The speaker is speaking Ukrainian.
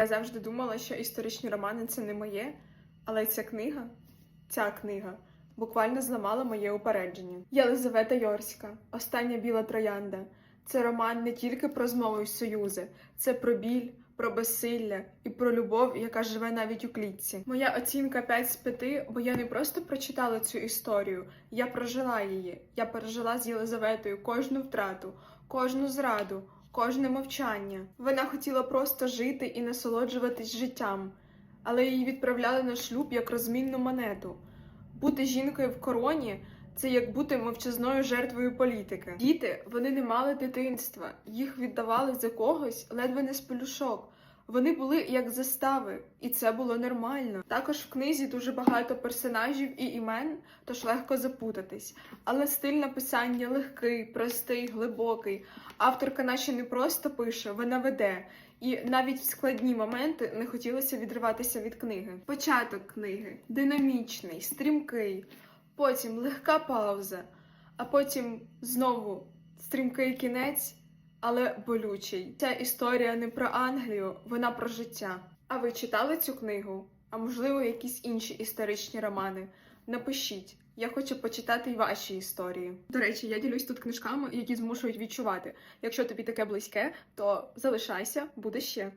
Я завжди думала, що історичні романи це не моє, але ця книга, ця книга, буквально зламала моє упередження. Єлизавета Йорська, Остання біла троянда. Це роман не тільки про змову й союзи, це про біль, про безсилля і про любов, яка живе навіть у клітці. Моя оцінка 5 з 5, бо я не просто прочитала цю історію, я прожила її. Я пережила з Єлизаветою кожну втрату, кожну зраду, кожне мовчання. Вона хотіла просто жити і насолоджуватись життям, але її відправляли на шлюб як розмінну монету. Бути жінкою в короні це як бути мовчазною жертвою політики. Діти вони не мали дитинства, їх віддавали за когось ледве не з пелюшок. Вони були як застави, і це було нормально. Також в книзі дуже багато персонажів і імен, тож легко запутатись. Але стиль написання легкий, простий, глибокий. Авторка наче не просто пише, вона веде. І навіть в складні моменти не хотілося відриватися від книги. Початок книги динамічний, стрімкий, потім легка пауза, а потім знову стрімкий кінець, але болючий. Ця історія не про Англію, вона про життя. А ви читали цю книгу? А можливо, якісь інші історичні романи? Напишіть. Я хочу почитати й ваші історії. До речі, я ділюсь тут книжками, які змушують відчувати. Якщо тобі таке близьке, то залишайся, буде ще.